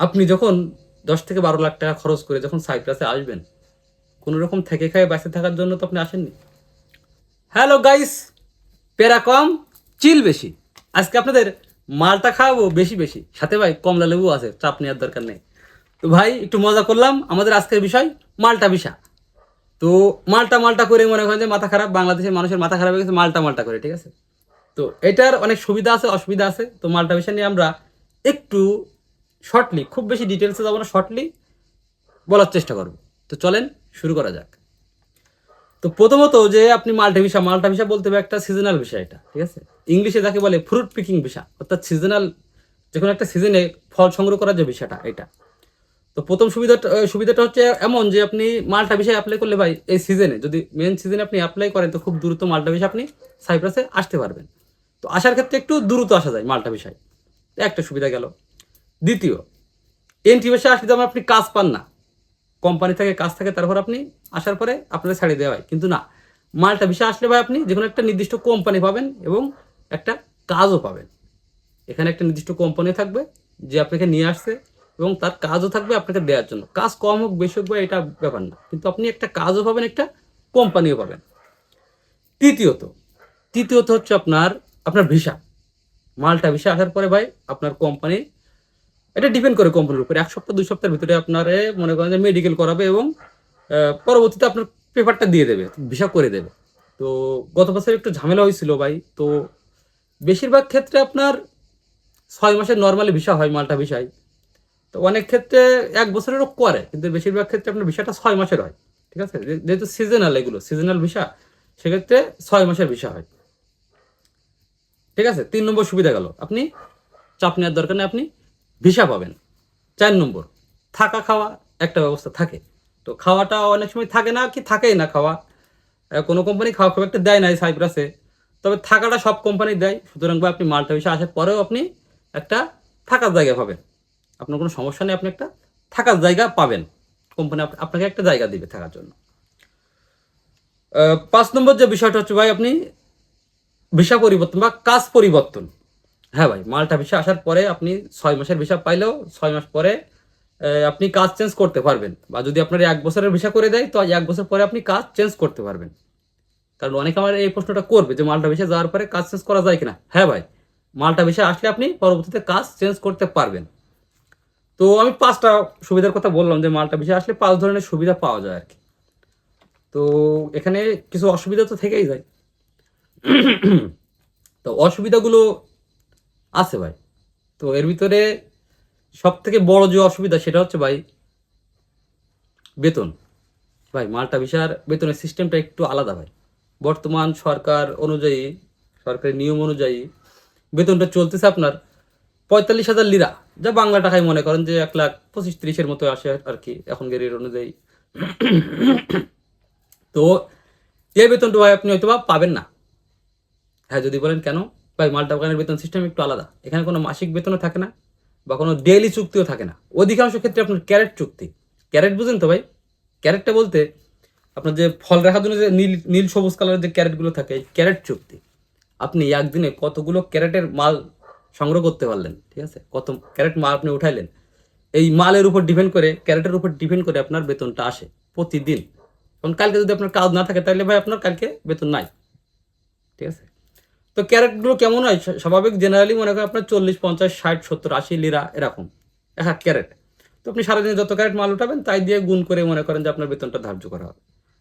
আপনি যখন দশ থেকে বারো লাখ টাকা খরচ করে যখন সাইপ্রাসে আসবেন, কোনো রকম থেকে খায় বেঁচে থাকার জন্য তো আপনি আসেননি? হ্যালো গাইস, পেরা কম, চিল বেশি। আজকে আপনাদের মালটা খাওয়াবো বেশি বেশি। সাথে ভাই কমলা লেবু আছে, চাপ নেওয়ার দরকার নেই। তো ভাই, একটু মজা করলাম। আমাদের আজকের বিষয়, মালটা বিষা। তো মালটা মালটা করে মনে করেন যে মাথা খারাপ, বাংলাদেশের মানুষের মাথা খারাপ হয়ে গেছে, মালটা মালটা করে, ঠিক আছে? তো এটার অনেক সুবিধা আছে, অসুবিধা আছে। তো মালটা বিষয় নিয়ে আমরা একটু শর্টলি খুব বেশি ডিটেলসে যাব না শর্টলি বলার চেষ্টা করব। তো চলেন, শুরু করা যাক। তো প্রথমত যে আপনি মাল্টা ভিসা মাল্টা ভিসা বলতে হবে একটা সিজনাল বিষয় এটা, ঠিক আছে? ইংলিশে যাকে বলে ফ্রুট পিকিং ভিসা, অর্থাৎ সিজনাল যে কোনো একটা সিজনে ফল সংগ্রহ করার যে বিষয়টা এটা। তো প্রথম সুবিধাটা সুবিধাটা হচ্ছে এমন যে আপনি মাল্টা ভিসা অ্যাপ্লাই করলে ভাই, এই সিজনে যদি মেন সিজনে আপনি অ্যাপ্লাই করেন, তো খুব দ্রুত মাল্টা ভিসা আপনি সাইপ্রাসে আসতে পারবেন। তো আসার ক্ষেত্রে একটু দ্রুত আসা যায় মাল্টা ভিসায়। একটা সুবিধা গেল। দ্বিতীয় এন্ট্রি ভিসা আসলে যেমন আপনি কাজ পান না। কোম্পানি থেকে কাজ থাকে, তারপর আপনি আসার পরে আপনাদের ছাড়িয়ে দেওয়া হয়। কিন্তু না, মালটা ভিসা আসলে ভাই আপনি যে কোনো একটা নির্দিষ্ট কোম্পানি পাবেন এবং একটা কাজও পাবেন। এখানে একটা নির্দিষ্ট কোম্পানি থাকবে যে আপনাকে নিয়ে আসছে এবং তার কাজও থাকবে আপনাকে দেওয়ার জন্য। কাজ কম হোক, বেশি হোক বা এটা ব্যাপার না। কিন্তু আপনি একটা কাজও পাবেন, একটা কোম্পানিও পাবেন। তৃতীয়ত তৃতীয়ত হচ্ছে আপনার আপনার ভিসা। মালটা ভিসা আসার পরে ভাই আপনার কোম্পানি এটা ডিপেন্ড করে কোম্পানির উপর। এক সপ্তাহ, দুই সপ্তাহের ভিতরে আপনার মনে করেন যে মেডিকেল করাবে এবং পরবর্তীতে আপনার পেপারটা দিয়ে দেবে ভিসা করে দেবে। তো গত বছর একটু ঝামেলা হয়েছিল ভাই। তো বেশিরভাগ ক্ষেত্রে আপনার ছয় মাসের নর্মালি ভিসা হয় মাল্টা ভিসায় তো অনেক ক্ষেত্রে এক বছরেরও করে, কিন্তু বেশিরভাগ ক্ষেত্রে আপনার ভিসাটা ছয় মাসের হয়। ঠিক আছে? যেহেতু সিজনাল এগুলো সিজনাল ভিসা সেক্ষেত্রে ছয় মাসের ভিসা হয়। ঠিক আছে? তিন নম্বর সুবিধা গেল। আপনি চাপ নেওয়ার দরকার নেই। আপনি ভিসা পাবেন। চার নম্বর, থাকা খাওয়া একটা ব্যবস্থা থাকে। তো খাওয়াটা অনেক সময় থাকে না কি থাকেই না খাওয়া। কোনো কোম্পানি খাওয়া খুব একটা দেয় না এই সাইপ্রাসে তবে থাকাটা সব কোম্পানি দেয়। সুতরাং আপনি মাল্টা ভিসা আসার পরেও আপনি একটা থাকার জায়গা পাবেন। আপনার কোনো সমস্যা নেই, আপনি একটা থাকার জায়গা পাবেন। কোম্পানি আপনাকে একটা জায়গা দিবে থাকার জন্য। পাঁচ নম্বর যে বিষয়টা হচ্ছে ভাই, আপনি ভিসা পরিবর্তন বা কাজ পরিবর্তন। হ্যাঁ ভাই, মালটা ভিসা আসার পরে আপনি ছয় মাসের ভিসা পাইলেও ছয় মাস পরে আপনি কাজ চেঞ্জ করতে পারবেন। বা যদি আপনার এক বছরের ভিসা করে দেয়, তো এক বছর পরে আপনি কাজ চেঞ্জ করতে পারবেন। কারণ অনেকে আমার এই প্রশ্নটা করবে যে মালটা ভিসা যাওয়ার পরে কাজ চেঞ্জ করা যায় কিনা। হ্যাঁ ভাই, মালটা ভিসা আসলে আপনি পরবর্তীতে কাজ চেঞ্জ করতে পারবেন। তো আমি পাঁচটা সুবিধার কথা বললাম যে মালটা ভিসা আসলে পাঁচ ধরনের সুবিধা পাওয়া যায় আর কি। তো এখানে কিছু অসুবিধা তো থেকেই যায়। তো অসুবিধাগুলো আছে ভাই। তো এর ভিতরে সব থেকে বড় যে অসুবিধা সেটা হচ্ছে ভাই বেতন। ভাই, মাল্টা ভিসার বেতনের সিস্টেমটা একটু আলাদা ভাই। বর্তমান সরকার অনুযায়ী সরকারি নিয়ম অনুযায়ী বেতনটা চলতেছে আপনার পঁয়তাল্লিশ হাজার লিরা, যা বাংলা টাকায় মনে করেন যে এক লাখ পঁচিশ তিরিশের মতো আসে আর কি এখনকার রেট অনুযায়ী। তো এই বেতনটা ভাই আপনি হয়তো পাবেন না। হ্যাঁ যদি বলেন কেন? ভাই মাল্টা বাগানের বেতন সিস্টেম একটু আলাদা। এখানে কোনো মাসিক বেতনও থাকে না বা কোনো ডেইলি চুক্তিও থাকে না। অধিকাংশ ক্ষেত্রে আপনার ক্যারেট চুক্তি। ক্যারেট বুঝেন তো ভাই? ক্যারেটটা বলতে আপনার যে ফল রাখার জন্য যে নীল নীল সবুজ কালারের যে ক্যারেটগুলো থাকে এই ক্যারেট চুক্তি। আপনি একদিনে কতগুলো ক্যারেটের মাল সংগ্রহ করতে পারলেন, ঠিক আছে? কত ক্যারেট মাল আপনি উঠাইলেন। এই মালের উপর ডিপেন্ড করে ক্যারেটের উপর ডিপেন্ড করে আপনার বেতনটা আসে প্রতিদিন। কারণ কালকে যদি আপনার কাজ না থাকে, তাহলে ভাই আপনার কালকে বেতন নাই। ঠিক আছে? তো ক্যারেটগুলো কেমন হয়? স্বাভাবিক জেনারেলি মনে করেন আপনার চল্লিশ, পঞ্চাশ, ষাট, সত্তর, আশি লিরা এরকম। এক এক ক্যারেট। তো আপনি সারাদিনে যত ক্যারেট মাল উঠাবেন, তাই দিয়ে গুণ করে মনে করেন যে আপনার বেতনটা ধার্য করা হবে।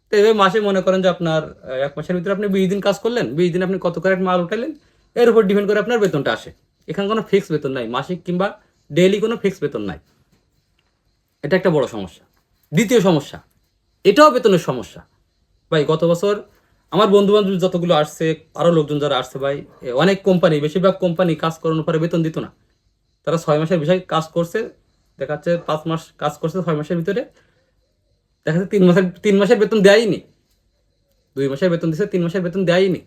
তো এভাবে মাসে মনে করেন যে আপনার এক মাসের ভিতরে আপনি বিশ দিন কাজ করলেন, বিশ দিন আপনি কত ক্যারেট মাল উঠালেন, এর উপর ডিপেন্ড করে আপনার বেতনটা আসে। এখানে কোনো ফিক্স বেতন নাই, মাসিক কিংবা ডেইলি কোনো ফিক্স বেতন নাই। এটা একটা বড় সমস্যা। দ্বিতীয় সমস্যা, এটাও বেতনের সমস্যা। ভাই, গত বছর আমার বন্ধু বান্ধব যতগুলো আসছে আরও লোকজন যারা আসছে ভাই অনেক কোম্পানি বেশিরভাগ কোম্পানি কাজ করানোর পরে বেতন দিত না। তারা ছয় মাসের বিষয় কাজ করছে দেখা যাচ্ছে পাঁচ মাস কাজ করছে ছয় মাসের ভিতরে। দেখা যাচ্ছে তিন মাসের তিন মাসের বেতন দেয়নি দুই মাসের বেতন দিচ্ছে তিন মাসের বেতন দেয়নি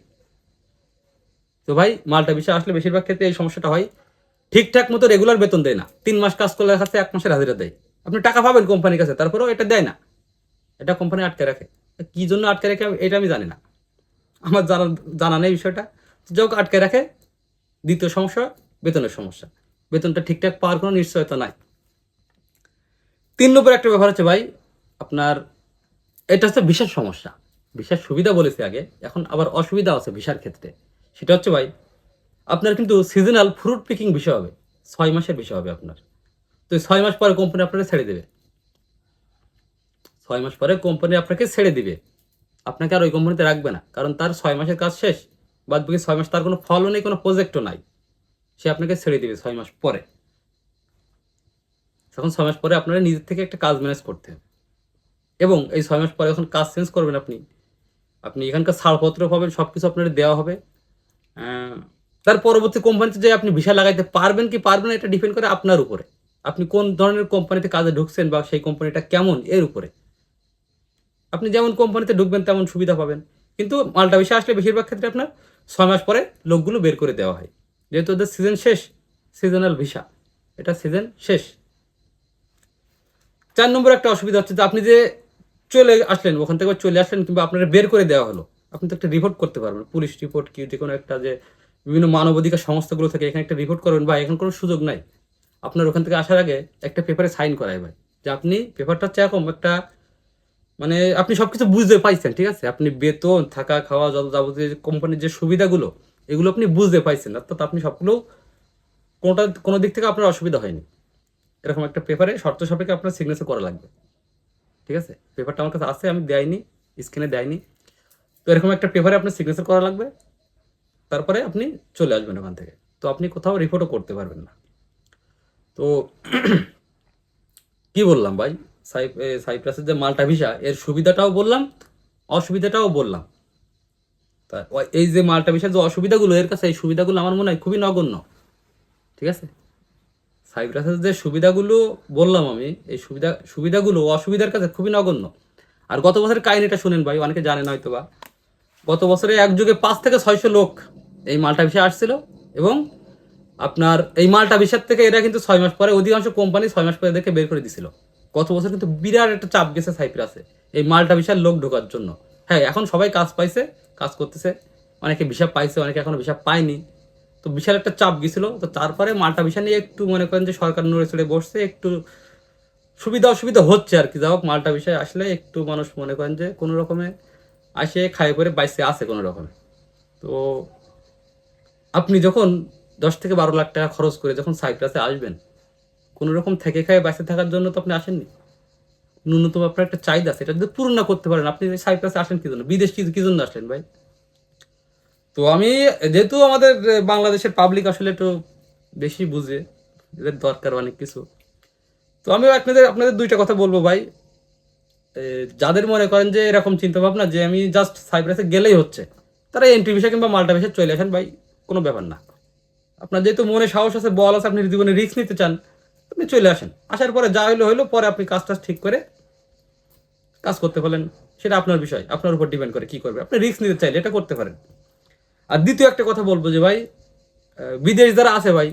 তো ভাই, মালটা বিষয় আসলে বেশিরভাগ ক্ষেত্রে এই সমস্যাটা হয়। ঠিকঠাক মতো রেগুলার বেতন দেয় না। তিন মাস কাজ করলে যাচ্ছে এক মাসের হাজিরা দেয়। আপনি টাকা পাবেন কোম্পানির কাছে, তারপরেও এটা দেয় না। এটা কোম্পানি আটকে রাখে। কি জন্য আটকে রাখে, এটা আমি জানি না। আমার জানা জানা নেই বিষয়টা। যোগ আটকে রাখে দ্বিতীয় সমস্যা, বেতনের সমস্যা। বেতনটা ঠিকঠাক পাওয়ার কোনো নিশ্চয়তা নাই। তিন নম্বর একটা ব্যাপার হচ্ছে ভাই, আপনার, এটা হচ্ছে বিশেষ সমস্যা। বিশেষ সুবিধা বলেছি আগে, এখন আবার অসুবিধা আছে ভিসার ক্ষেত্রে। সেটা হচ্ছে ভাই, আপনার কিন্তু সিজনাল ফ্রুট পিকিং বিষয় হবে। ছয় মাসের বিষয় হবে আপনার। তো ছয় মাস পরে কোম্পানি আপনাকে ছেড়ে দেবে। ছয় মাস পরে কোম্পানি আপনাকে ছেড়ে দিবে। আপনাকে আর ওই কোম্পানিতে রাখবে না। কারণ তার ছয় মাসের কাজ শেষ বাদ বাকি ছয় মাস তার কোনো ফলও নেই, কোনো প্রজেক্টও নাই। সে আপনাকে ছেড়ে দিবে ছয় মাস পরে। তখন ছয় মাস পরে আপনারা নিজের থেকে একটা কাজ ম্যানেজ করতে হবে। এবং এই ছয় মাস পরে যখন কাজ চেঞ্জ করবেন আপনি আপনি এখানকার ছাড়পত্র পাবেন সব কিছু আপনার দেওয়া হবে। তার পরবর্তী কোম্পানিতে যে আপনি ভিসা লাগাইতে পারবেন কি পারবেন না, এটা ডিপেন্ড করে আপনার উপরে। আপনি কোন ধরনের কোম্পানিতে কাজে ঢুকছেন বা সেই কোম্পানিটা কেমন, এর উপরে। আপনি যেমন কোম্পানিতে ঢুকবেন, তেমন সুবিধা পাবেন। কিন্তু মালটা ভিসা আসলে বেশিরভাগ ক্ষেত্রে আপনার ছয় মাস পরে লোকগুলো বের করে দেওয়া হয়। যেহেতু ওদের সিজন শেষ সিজনাল ভিসা এটা সিজন শেষ। চার নম্বর একটা অসুবিধা হচ্ছে যে আপনি যে চলে আসলেন, ওখান থেকে চলে আসলেন কিংবা আপনারা বের করে দেওয়া হলো, আপনি তো একটা রিপোর্ট করতে পারবেন। পুলিশ রিপোর্ট কি, যে কোনো একটা যে বিভিন্ন মানবাধিকার সংস্থাগুলো থেকে এখানে একটা রিপোর্ট করবেন বা এখন কোনো সুযোগ নাই। আপনার ওখান থেকে আসার আগে একটা পেপারে সাইন করায় ভাই, যে আপনি পেপারটা হচ্ছে এরকম একটা মানে আপনি সবকিছু বুঝতে পাইছেন, ঠিক আছে? আপনি বেতন, থাকা, খাওয়া, যত যাবতীয় কোম্পানির যে সুবিধাগুলো, এগুলো আপনি বুঝতে পাইছেন, অর্থাৎ আপনি সবগুলো কোনোটা, কোনো দিক থেকে আপনার অসুবিধা হয়নি। এরকম একটা পেপারে শর্ত সাপেক্ষে আপনার সিগনেচার করা লাগবে, ঠিক আছে? পেপারটা আমার কাছে আছে, আমি দেয়নি স্ক্রিনে দেয়নি। তো এরকম একটা পেপারে আপনার সিগনেচার করা লাগবে, তারপরে আপনি চলে আসবেন ওখান থেকে। তো আপনি কোথাও রিপোর্টও করতে পারবেন না। তো কি বললাম ভাই? সাইপ্রাসের যে মালটা ভিসা, এর সুবিধাটাও বললাম, অসুবিধাটাও বললাম। তা এই যে মালটা ভিসার যে অসুবিধাগুলো, এর কাছে এই সুবিধাগুলো আমার মনে হয় খুবই নগণ্য। ঠিক আছে? সাইপ্রাসের যে সুবিধাগুলো বললাম আমি, এই সুবিধা, সুবিধাগুলো, অসুবিধার কাছে খুবই নগণ্য। আর গত বছরের কাহিনিটা শুনেন ভাই, অনেকে জানেন হয়তো বা গত বছরে এক যুগে পাঁচ থেকে ছয়শো লোক এই মালটা ভিসা আসছিল এবং আপনার এই মালটা ভিসার থেকে এরা কিন্তু ছয় মাস পরে, অধিকাংশ কোম্পানি ছয় মাস পরে দেখে বের করে দিছিল। গত বছর কিন্তু বিরাট একটা চাপ গেছে সাইপ্রাসে। এই মালটা ভিসার লোক ঢোকার জন্য। হ্যাঁ এখন সবাই কাজ পাইছে, কাজ করতেছে। অনেকে ভিসা পাইছে, অনেকে এখনও ভিসা পায়নি। তো বিশাল একটা চাপ গেছিল। তো তারপরে মালটা ভিসা নিয়ে একটু মনে করেন যে সরকার নড়ে চড়ে বসছে, একটু সুবিধা অসুবিধা হচ্ছে আর কি। যা হোক, মালটা বিষয় আসলে একটু মানুষ মনে করেন যে কোনো রকমে আসে, খায় পরে বাইসে আসে কোনো রকমে। তো আপনি যখন দশ থেকে বারো লাখ টাকা খরচ করে যখন সাইপ্রাসে আসবেন কোনো রকম থেকে খায় বাইসে থাকার জন্য তো আপনি আসেননি। ন্যূনতম আপনার একটা চাহিদা আছে, এটা যদি পূরণ না করতে পারেন, আপনি সাইপ্রাসে আসেন কি জন্য? বিদেশ কি কি জন্য আসলেন ভাই? তো আমি, যেহেতু আমাদের বাংলাদেশের পাবলিক আসলে একটু বেশি বুঝে, এদের দরকার অনেক কিছু। তো আমি আপনাদের আপনাদের দুইটা কথা বলব ভাই। যাদের মনে করেন যে এরকম চিন্তা ভাবনা যে আমি জাস্ট সাইপ্রাসে গেলেই হচ্ছে, তারা এন্ট্রি ভিসা কিংবা মাল্টা ভিসা চলে আসেন ভাই, কোনো ব্যাপার না। আপনার যেহেতু মনে সাহস আছে, বল আছে, আপনি জীবনে রিস্ক নিতে চান আপনি চলে আসেন। আসার পরে যা হইল হইল, পরে আপনি কাজ টাজ ঠিক করে কাজ করতে পারেন সেটা আপনার বিষয়, আপনার উপর ডিপেন্ড করে কি করবে। আপনি রিস্ক নিতে চাইলে এটা করতে পারেন। আর দ্বিতীয় একটা কথা বলব যে ভাই বিদেশ যারা আসে ভাই,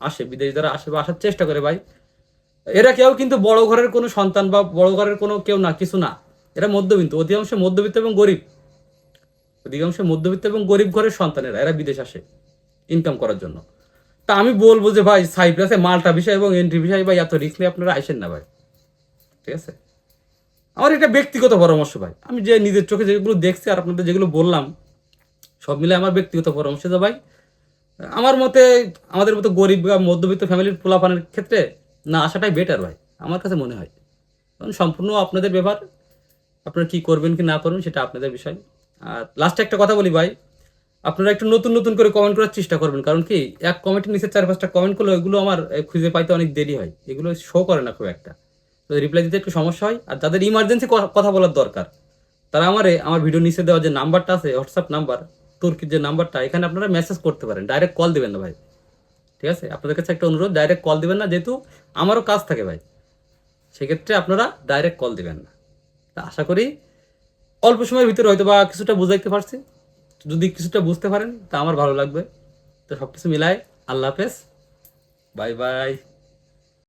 আসে, বিদেশ যারা আসে বা আসার চেষ্টা করে ভাই, এরা কেউ কিন্তু বড় ঘরের কোনো সন্তান বা বড় ঘরের কোনো কেউ না, কিছু না। এরা মধ্যবিত্ত, অধিকাংশ মধ্যবিত্ত এবং গরিব। অধিকাংশ মধ্যবিত্ত এবং গরিব ঘরের সন্তানেরা, এরা বিদেশ আসে ইনকাম করার জন্য। তা আমি বলব যে ভাই, সাইপ্রাসে মাল্টা বিষয় এবং এন্ট্রি বিষয়, ভাই, এত রিস্ক নিয়ে আপনারা আসেন না ভাই। ঠিক আছে? আমার এটা ব্যক্তিগত পরামর্শ ভাই। আমি যে নিজের চোখে যেগুলো দেখছি আর আপনাদের যেগুলো বললাম, সব মিলে আমার ব্যক্তিগত পরামর্শ যে ভাই, আমার মতে আমাদের মতো গরিব বা মধ্যবিত্ত ফ্যামিলির পোলাপানের ক্ষেত্রে না আসাটাই বেটার ভাই, আমার কাছে মনে হয়। কারণ সম্পূর্ণ আপনাদের ব্যাপার আপনারা কি করবেন কি না করবেন সেটা আপনাদের বিষয়। আর লাস্টে একটা কথা বলি ভাই আপনারা একটু নতুন নতুন করে কমেন্ট করার চেষ্টা করবেন। কারণ কি, এক কমেন্টের নিচে চার, পাঁচটা কমেন্ট করলে ওইগুলো আমার খুঁজে পাইতে অনেক দেরি হয়। এগুলো শো করে না খুব একটা। তো রিপ্লাই দিতে একটু সমস্যা হয়। আর যাদের ইমার্জেন্সি কথা বলার দরকার, তারা আমারে, আমার ভিডিও নিচে দেওয়া যে নাম্বারটা আছে হোয়াটসঅ্যাপ নাম্বার তুর্কির যে নাম্বারটা এখানে আপনারা মেসেজ করতে পারেন। ডাইরেক্ট কল দেবেন না ভাই। ঠিক আছে? আপনাদের কাছে একটা অনুরোধ ডাইরেক্ট কল দেবেন না, যেহেতু আমারও কাজ থাকে ভাই। সেক্ষেত্রে আপনারা ডাইরেক্ট কল দেবেন না। তা আশা করি অল্প সময়ের ভিতরে হয়তো বা কিছুটা বুঝাইতে পারছি। যদি কিছুটা বুঝতে পারেন, তা আমার ভালো লাগবে। তো সব কিছু মিলায়, আল্লাহ হাফেজ। Bye bye.